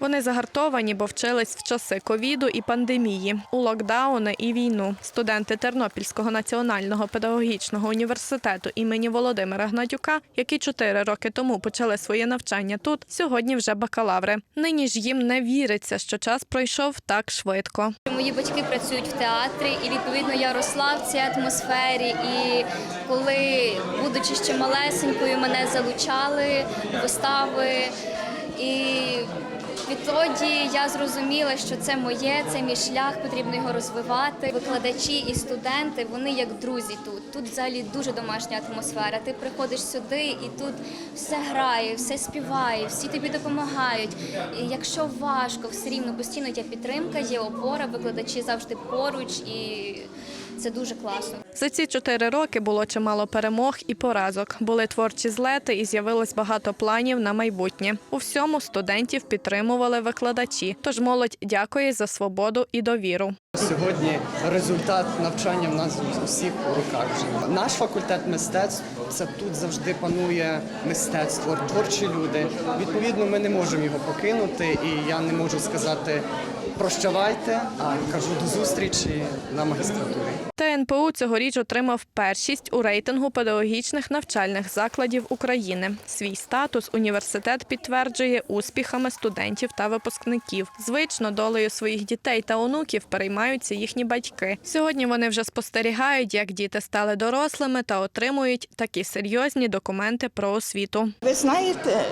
Вони загартовані, бо вчились в часи ковіду і пандемії, у локдауни і війну. Студенти Тернопільського національного педагогічного університету імені Володимира Гнатюка, які чотири роки тому почали своє навчання тут, сьогодні вже бакалаври. Нині ж їм не віриться, що час пройшов так швидко. Мої батьки працюють в театрі, і відповідно я росла в цій атмосфері. І коли, будучи ще малесенькою, мене залучали вистави. І відтоді я зрозуміла, що це моє, це мій шлях, потрібно його розвивати. Викладачі і студенти вони як друзі тут. Тут взагалі дуже домашня атмосфера. Ти приходиш сюди, і тут все грає, все співає, всі тобі допомагають. І якщо важко, все рівно постійно є підтримка, є опора, викладачі завжди поруч, і це дуже класно. За ці чотири роки було чимало перемог і поразок. Були творчі злети і з'явилось багато планів на майбутнє. У всьому студентів підтримували викладачі. Тож молодь дякує за свободу і довіру. Сьогодні результат навчання в нас у всіх у руках. Наш факультет мистецтв це тут завжди панує мистецтво, творчі люди. Відповідно, ми не можемо його покинути, і я не можу сказати прощавайте, а кажу до зустрічі на магістратурі. ТНПУ цьогоріч отримав першість у рейтингу педагогічних навчальних закладів України. Свій статус університет підтверджує успіхами студентів та випускників. Звично долею своїх дітей та онуків переймаються їхні батьки. Сьогодні вони вже спостерігають, як діти стали дорослими та отримують такі серйозні документи про освіту. Ви знаєте,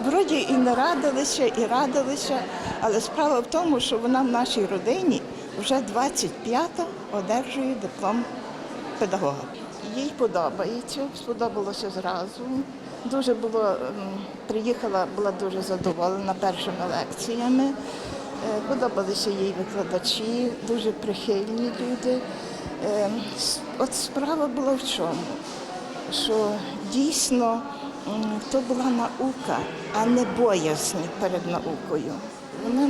вроді і не радилися, і радилися, але справа в тому, що вона в нашій родині вже 25-та одержує диплом педагога. Їй подобається, сподобалося зразу. Дуже було, приїхала, була дуже задоволена першими лекціями. Е, Подобалися їй викладачі, дуже прихильні люди. Ем, От справа була в чому? що дійсно то була наука, а не боязнь перед наукою. Вона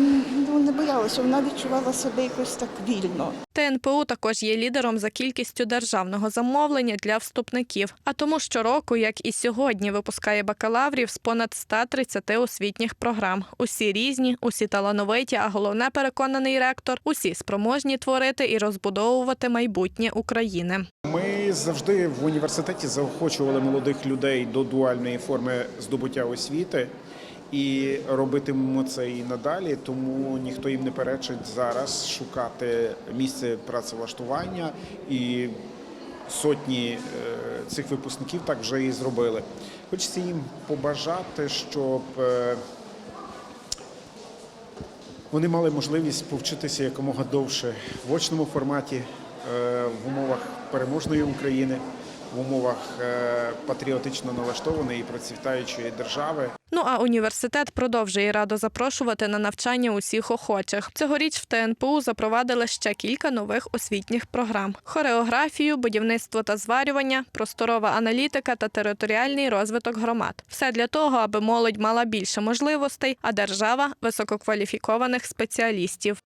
ну, не боялася, вона відчувала себе якось так вільно. ТНПУ також є лідером за кількістю державного замовлення для вступників. А тому щороку, як і сьогодні, випускає бакалаврів з понад 130 освітніх програм. Усі різні, усі талановиті, а головне переконаний ректор, усі спроможні творити і розбудовувати майбутнє України. Ми завжди в університеті заохочували молодих людей до дуальної форми здобуття освіти і робитимемо це і надалі, тому ніхто їм не перечить зараз шукати місце працевлаштування і сотні е, цих випускників так вже і зробили. Хочеться їм побажати, щоб е, вони мали можливість повчитися якомога довше в очному форматі в умовах переможної України, в умовах е, патріотично налаштованої і процвітаючої держави. Ну а університет продовжує радо запрошувати на навчання усіх охочих. Цьогоріч в ТНПУ запровадили ще кілька нових освітніх програм: хореографію, будівництво та зварювання, просторова аналітика та територіальний розвиток громад. Все для того, аби молодь мала більше можливостей, а держава висококваліфікованих спеціалістів.